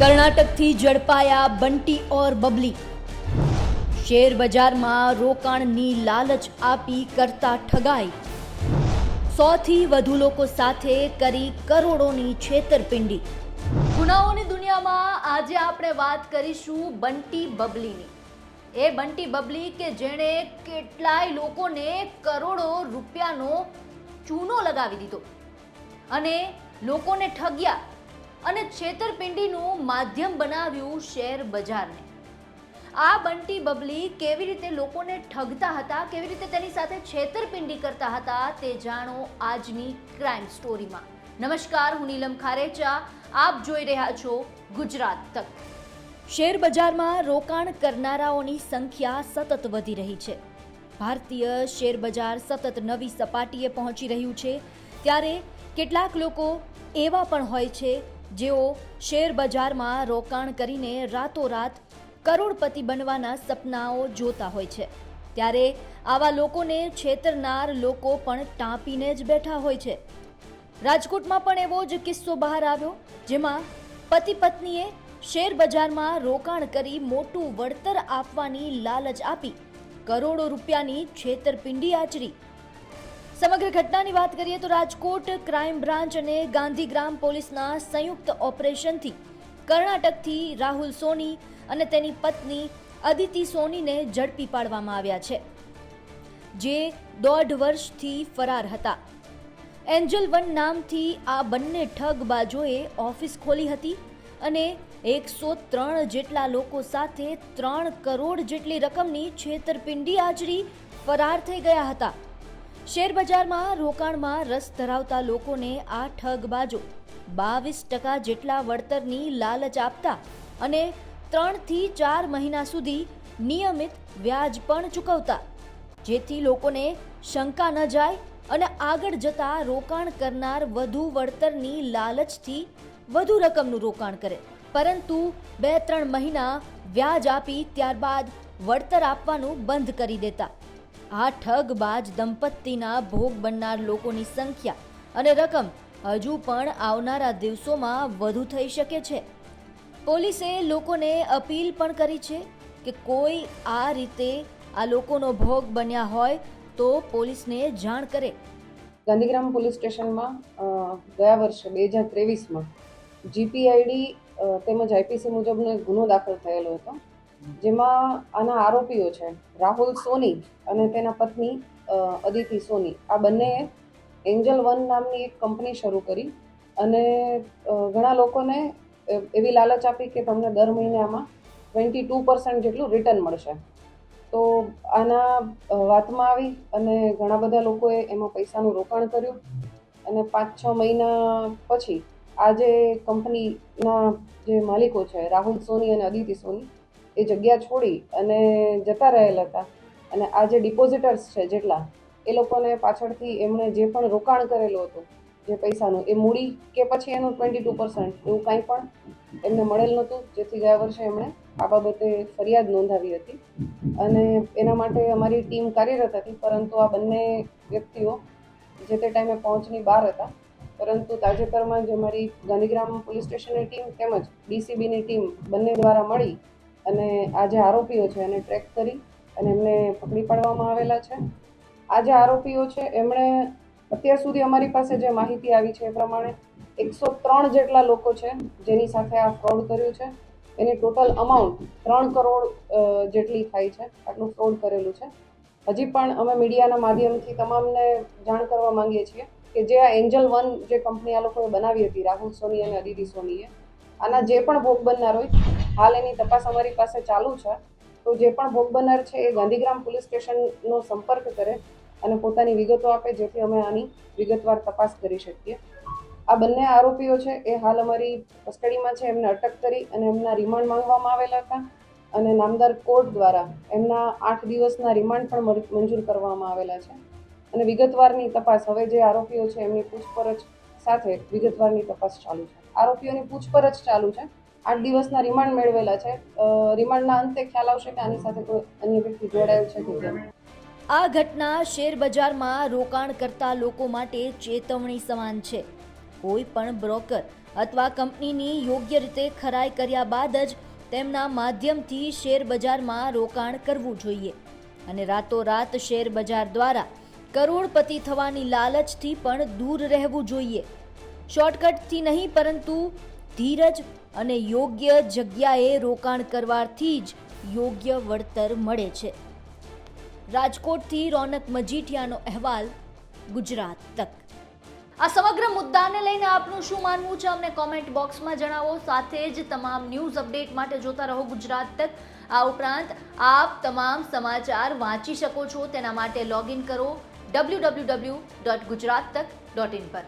કર્ણાટકથી ઝડપાયા બંટી ઓર બબલી. શેર બજારમાં રોકાણની લાલચ આપી કરતા ઠગાઈ. સોથી વધુ લોકો સાથે કરી કરોડોની છેતરપિંડી. ગુનાઓની દુનિયામાં આજે આપણે વાત કરીશું બંટી બબલીની. એ બંટી બબલી કે જેણે કેટલાય લોકોને કરોડો રૂપિયાનો ચૂનો લગાવી દીધો. અને લોકોને ઠગ્યા. અને છેતરપિંડીનું માધ્યમ બનાવ્યું શેર બજારને. આ બંટી બબલી કેવી રીતે લોકોને ઠગતા હતા, કેવી રીતે તેની સાથે છેતરપિંડી કરતા હતા તે જાણો આજની ક્રાઇમ સ્ટોરીમાં નમસ્કાર, હું નીલમ ખારેચા, આપ જોઈ રહ્યા છો ગુજરાત તક. શેર બજારમાં રોકાણ કરનારાઓની સંખ્યા સતત વધી રહી છે. ભારતીય શેર બજાર સતત નવી સપાટીએ પહોંચી રહ્યું છે, ત્યારે કેટલાક લોકો એવા પણ હોય છે જેઓ શેર બજારમાં રોકાણ કરીને રાતોરાત કરોડપતિ બનવાના સપનાઓ જોતા હોય છે. ત્યારે આવા લોકોને છેતરનાર લોકો પણ ટાંપીને જ બેઠા હોય છે. રાજકોટમાં પણ એવો જ કિસ્સો બહાર આવ્યો, જેમાં પતિ પત્નીએ શેર બજારમાં રોકાણ કરી મોટું વળતર આપવાની લાલચ આપી. કરોડો રૂપિયાની છેતરપિંડી આચરી. સમગ્ર ઘટનાની વાત કરીએ તો રાજકોટ ક્રાઇમ બ્રાન્ચ અને ગાંધીગ્રામ પોલીસના સંયુક્ત ઓપરેશનથી કર્ણાટકથી રાહુલ સોની અને તેની પત્ની અદિતિ સોનીને ઝડપી પાડવામાં આવ્યા છે, જે દોઢ વર્ષથી ફરાર હતા. એન્જલ વન નામથી આ બંને ઠગબાજોએ ઓફિસ ખોલી હતી અને એકસો ત્રણ જેટલા લોકો સાથે ત્રણ કરોડ જેટલી રકમની છેતરપિંડી આચરી ફરાર થઈ ગયા હતા. શેર બજારમાં રોકાણમાં રસ ધરાવતા લોકોને આ ઠગબાજો બાવીસ ટકા જેટલા વળતરની લાલચ આપતા અને ત્રણથી ચાર મહિના સુધી નિયમિત વ્યાજ પણ ચૂકવતા. જેથી લોકોને શંકા ન જાય અને આગળ જતા રોકાણ કરનાર વધુ વળતરની લાલચથી વધુ રકમનું રોકાણ કરે. પરંતુ બે ત્રણ મહિના વ્યાજ આપી ત્યારબાદ વળતર આપવાનું બંધ કરી દેતા. આ ઠગબાજ દંપતીના ભોગ બનનાર લોકોની સંખ્યા અને રકમ હજુ પણ આવનારા દિવસોમાં વધુ થઈ શકે છે. પોલીસે લોકોને અપીલ પણ કરી છે કે કોઈ આ રીતે આ લોકોનો ભોગ બન્યા હોય તો પોલીસને જાણ કરે. ગાંધીગ્રામ પોલીસ સ્ટેશનમાં ગયા વર્ષે બે હજાર ત્રેવીસમાં જીપીઆઈડી તેમજ આઈપીસી મુજબનો ગુનો દાખલ થયેલો હતો. જેમાં આના આરોપીઓ છે, રાહુલ સોની અને તેના પત્ની અદિતિ સોની. આ બંનેએ એન્જલ વન નામની એક કંપની શરૂ કરી અને ઘણા લોકોને એવી લાલચ આપી કે તમને દર મહિને આમાં ટ્વેન્ટી ટુ પર્સન્ટ જેટલું રિટર્ન મળશે. તો આના વાતમાં આવી અને ઘણા બધા લોકોએ એમાં પૈસાનું રોકાણ કર્યું અને પાંચ છ મહિના પછી આ જે કંપનીના જે માલિકો છે, રાહુલ સોની અને અદિતિ સોની એ જગ્યા છોડી અને જતા રહેલા હતા. અને આ જે ડિપોઝિટર્સ છે જેટલા, એ લોકોને પાછળથી એમણે જે પણ રોકાણ કરેલું હતું, જે પૈસાનું, એ મૂડી કે પછી એનું ટ્વેન્ટી ટુ પર્સન્ટ એવું કાંઈ પણ એમને મળેલ નહોતું. જેથી ગયા વર્ષે એમણે આ બાબતે ફરિયાદ નોંધાવી હતી. અને એના માટે અમારી ટીમ કાર્યરત હતી, પરંતુ આ બંને વ્યક્તિઓ જે તે ટાઈમે પહોંચની બહાર હતા, પરંતુ તાજેતરમાં જ અમારી ગાંધીગ્રામ પોલીસ સ્ટેશનની ટીમ તેમજ ડીસીબીની ટીમ બંને દ્વારા મળી અને આ જે આરોપીઓ છે એને ટ્રેક કરી અને એમને પકડી પાડવામાં આવેલા છે. આ જે આરોપીઓ છે, એમણે અત્યાર સુધી અમારી પાસે જે માહિતી આવી છે એ પ્રમાણે એકસો ત્રણ જેટલા લોકો છે જેની સાથે આ ફ્રોડ કર્યું છે. એની ટોટલ અમાઉન્ટ ત્રણ કરોડ જેટલી થાય છે, આટલું ફ્રોડ કરેલું છે. હજી પણ અમે મીડિયાના માધ્યમથી તમામને જાણ કરવા માંગીએ છીએ કે જે આ એન્જલ વન જે કંપની આ લોકોએ બનાવી હતી, રાહુલ સોની અને અદિતિ સોનીએ, આના જે પણ ભોગ બનનાર હોય હાલ એની તપાસ અમારી પાસે ચાલુ છે. તો જે પણ ભોગ બનનાર છે એ ગાંધીગ્રામ પોલીસ સ્ટેશનનો સંપર્ક કરે અને પોતાની વિગતો આપે જેથી અમે આની વિગતવાર તપાસ કરી શકીએ. આ બંને આરોપીઓ છે એ હાલ અમારી કસ્ટડીમાં છે, એમને અટક કરી અને એમના રિમાન્ડ માંગવામાં આવેલા હતા અને નામદાર કોર્ટ દ્વારા એમના આઠ દિવસના રિમાન્ડ પણ મંજૂર કરવામાં આવેલા છે. અને વિગતવારની તપાસ, હવે જે આરોપીઓ છે એમની પૂછપરછ સાથે વિગતવારની તપાસ ચાલુ છે. આરોપીઓની પૂછપરછ ચાલુ છે. આઠ દિવસના રિમાન્ડ મેળવેલા છે. રિમાન્ડના અંતે ખ્યાલ આવશે કે આની સાથે કોઈ અન્ય વ્યક્તિ જોડાયેલ છે કે કેમ. આ ઘટના શેર બજારમાં રોકાણ કરતા લોકો માટે ચેતવણી સમાન છે. કોઈ પણ બ્રોકર અથવા કંપનીની યોગ્ય રીતે ખરાઈ કર્યા બાદ જ તેમના માધ્યમથી શેર બજારમાં રોકાણ કરવું જોઈએ અને રાતોરાત શેર બજાર દ્વારા કરોડપતિ થવાની લાલચથી પણ દૂર રહેવું જોઈએ. શોર્ટકટથી નહીં પરંતુ ધીરજ અને યોગ્ય જગ્યાએ રોકાણ કરવાથી જ યોગ્ય વળતર મળે છે. રાજકોટથી રોનક મજીઠિયાનો અહેવાલ, ગુજરાત તક. આ સમગ્ર મુદ્દાને લઈને આપનું શું માનવું છે? અમને કોમેન્ટ બોક્સમાં જણાવો. સાથે જ તમામ ન્યૂઝ અપડેટ માટે જોતા રહો ગુજરાત તક. આ ઉપરાંત આપ તમામ સમાચાર વાંચી શકો છો. તેના માટે લોગિન કરો W W W dot Gujarat Tak dot in પર.